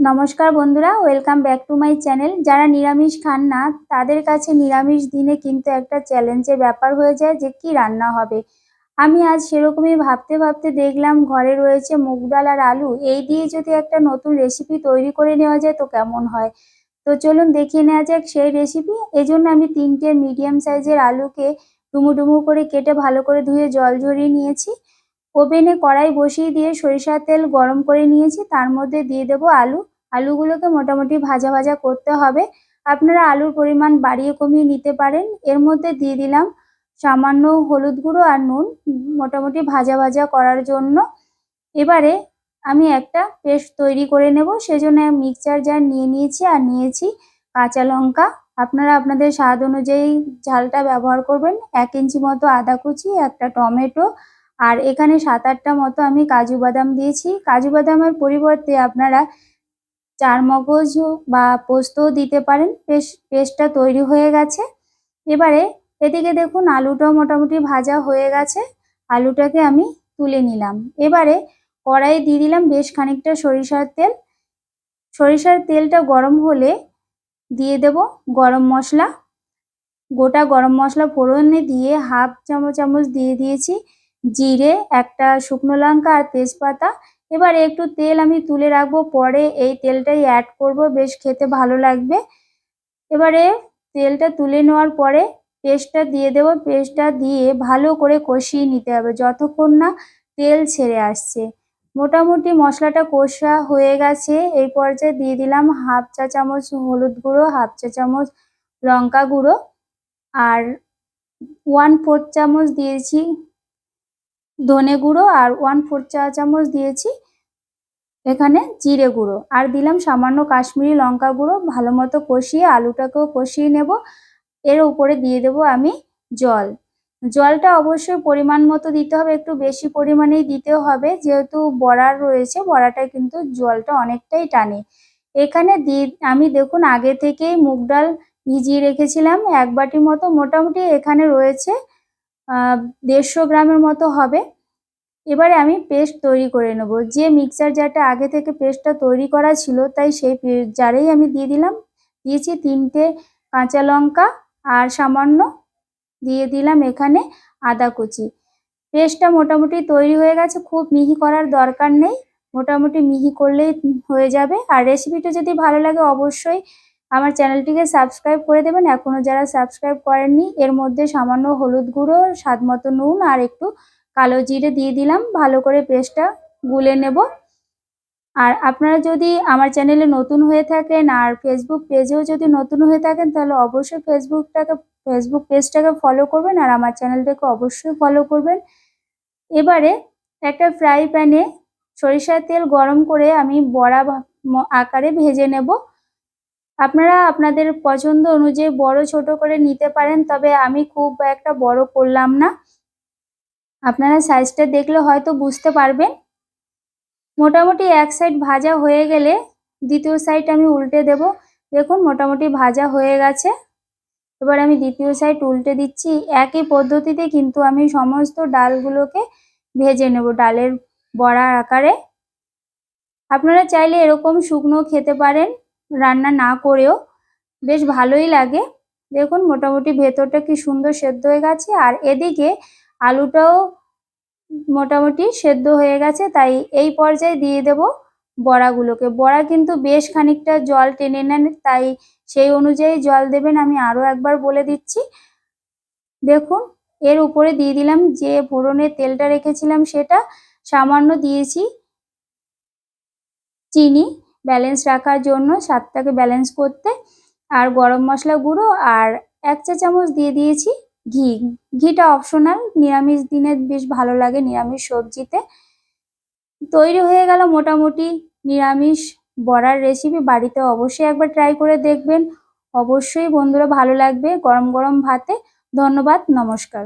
নমস্কার বন্ধুরা welcome back to my channel যারা নিরামিষ খান না, তাদের কাছে নিরামিষ দিনে কিন্তু একটা চ্যালেঞ্জের ব্যাপার হয়ে যায় যে কি রান্না হবে। আমি আজ সেরকমই ভাবতে ভাবতে দেখলাম, ঘরে রয়েছে মুগ ডাল আর আলু। এই দিয়ে যদি একটা নতুন রেসিপি তৈরি করে নেওয়া যায় তো কেমন হয়? তো চলুন দেখিয়ে নেওয়া যাক সেই রেসিপি এই জন্য আমি তিনটে মিডিয়াম সাইজের আলুকে ডুমু ডুমু করে কেটে ভালো করে ধুয়ে জল ঝরিয়ে নিয়েছি। ওভেনে কড়াই বসিয়ে দিয়ে সরিষার তেল গরম করে নিয়েছি। তার মধ্যে দিয়ে দেবো আলু। আলুগুলোকে মোটামুটি ভাজা ভাজা করতে হবে। আপনারা আলুর পরিমাণ বাড়িয়ে কমিয়ে নিতে পারেন। এর মধ্যে দিয়ে দিলাম সামান্য হলুদ গুঁড়ো আর নুন মোটামুটি ভাজা ভাজা করার জন্য। এবারে আমি একটা পেস্ট তৈরি করে নেব। সেজন্য মিক্সচার জার নিয়ে নিয়েছি আর নিয়েছি কাঁচা লঙ্কা। আপনারা আপনাদের স্বাদ অনুযায়ী ঝালটা ব্যবহার করবেন। এক ইঞ্চি মতো আদা কুচি, একটা টমেটো আর এখানে সাত আটটা মতো আমি কাজু বাদাম দিয়েছি। কাজু বাদামের পরিবর্তে আপনারা চার মগজ বা পোস্তও দিতে পারেন পেস্ট পেস্টটা তৈরি হয়ে গেছে। এবারে এদিকে দেখুন আলুটাও মোটামুটি ভাজা হয়ে গেছে, আলুটাকে আমি তুলে নিলাম। এবারে কড়াই দিয়ে দিলাম বেশ খানিকটা সরিষার তেল। সরিষার তেলটা গরম হলে দিয়ে দেব গরম মশলা। গোটা গরম মশলা ফোড়নে দিয়ে হাফ চামচ চামচ দিয়ে দিয়েছি। জিরে, একটা শুকনো লঙ্কা আর তেজপাতা। এবার একটু তেল আমি তুলে রাখব। পরে এই তেলটাই অ্যাড করব। বেশ খেতে ভালো লাগবে। এবারে তেলটা তুলে নেওয়ার পরে পেস্টটা দিয়ে দেব। পেস্টটা দিয়ে ভালো করে কষিয়ে নিতে হবে। যতক্ষণ না তেল ছেড়ে আসছে। মোটামুটি মশলাটা কষা হয়ে গেছে। এই পর্যায়ে দিয়ে দিলাম হাফ চা চামচ হলুদ গুঁড়ো, হাফ চা চামচ লঙ্কা গুঁড়ো। আর ওয়ান ফোর্থ চামচ দিয়েছি ধনে গুঁড়ো আর ওয়ান ফোর চা চামচ দিয়েছি। এখানে জিরে গুঁড়ো। আর দিলাম সামান্য কাশ্মীরি লঙ্কা গুঁড়ো। ভালো মতো কষিয়ে আলুটাকেও কষিয়ে নেব। এর উপরে দিয়ে দেব আমি জল। জলটা অবশ্যই পরিমাণ মতো দিতে হবে। একটু বেশি পরিমাণেই দিতে হবে। যেহেতু বড়ার রয়েছে বড়াটা কিন্তু জলটা অনেকটাই টানে। এখানে দিয়ে আমি দেখুন আগে থেকেই মুগ ডাল ভিজিয়ে রেখেছিলাম। এক বাটি মতো মোটামুটি এখানে রয়েছে দেড়শো গ্রামের মতো হবে। এবারে আমি পেস্ট তৈরি করে নেব। যে মিক্সার জারটা আগে থেকে পেস্টটা তৈরি করা ছিল, তাই সেই জারেই আমি দিয়ে দিলাম। দিয়েছি তিনটে কাঁচা লঙ্কা আর সামান্য দিয়ে দিলাম এখানে আদা কুচি। পেস্টটা মোটামুটি তৈরি হয়ে গেছে, খুব মিহি করার দরকার নেই। মোটামুটি মিহি করলেই হয়ে যাবে। আর রেসিপিটা যদি ভালো লাগে অবশ্যই আমার চ্যানেলটিকে সাবস্ক্রাইব করে দেবেন। এখনও যারা সাবস্ক্রাইব করেননি, এর মধ্যে সামান্য হলুদ গুঁড়ো স্বাদ মতো নুন আর একটু কালো জিরে দিয়ে দিলাম, ভালো করে পেস্টটা গুলে নেব। আর আপনারা যদি আমার চ্যানেলে নতুন হয়ে থাকেন আর ফেসবুক পেজেও যদি নতুন হয়ে থাকেন, তাহলে অবশ্যই ফেসবুকটাকে ফেসবুক পেজটাকে ফলো করবেন আর আমার চ্যানেলটাকে অবশ্যই ফলো করবেন। এবারে একটা ফ্রাই প্যানে সরিষার তেল গরম করে আমি বড়া আকারে ভেজে নেব। আপনারা আপনাদের পছন্দ অনুযায়ী বড় ছোট করে নিতে পারেন, তবে আমি খুব একটা বড় করলাম না। আপনারা সাইজটা দেখলে হয়তো বুঝতে পারবেন। মোটামুটি এক সাইড ভাজা হয়ে গেলে দ্বিতীয় সাইড আমি উল্টে দেব। দেখুন, মোটামুটি ভাজা হয়ে গেছে। এবার আমি দ্বিতীয় সাইড উল্টে দিচ্ছি। একই পদ্ধতিতে কিন্তু আমি সমস্ত ডালগুলোকে ভেজে নেব ডালের বড়ার আকারে। আপনারা চাইলে এরকম শুকনো খেতে পারেন, রান্না না করেও। বেশ ভালোই লাগে। দেখুন, মোটামুটি ভেতরটা কি সুন্দর সেদ্ধ হয়ে গেছে। আর এদিকে আলুটাও মোটামুটি সেদ্ধ হয়ে গেছে, তাই এই পর্যায়ে দিয়ে দেব বড়াগুলোকে। বড়া কিন্তু বেশ খানিকটা জল টেনে নেন, তাই সেই অনুযায়ী জল দেবেন। আমি আরও একবার বলে দিচ্ছি। দেখুন, এর উপরে দিয়ে দিলাম যে ফোড়নের তেলটা রেখেছিলাম সেটা, সামান্য দিয়েছি চিনি ব্যালেন্স রাখার জন্য, স্বাদটাকে ব্যালেন্স করতে, আর গরম মশলা গুঁড়ো আর এক চা চামচ দিয়ে দিয়েছি ঘি। ঘিটা অপশনাল নিরামিষ দিনে বেশ ভালো লাগে নিরামিষ সবজিতে। তৈরি হয়ে গেল মোটামুটি নিরামিষ বড়ার রেসিপি বাড়িতে অবশ্যই একবার ট্রাই করে দেখবেন। অবশ্যই বন্ধুরা ভালো লাগবে গরম গরম ভাতে। ধন্যবাদ, নমস্কার।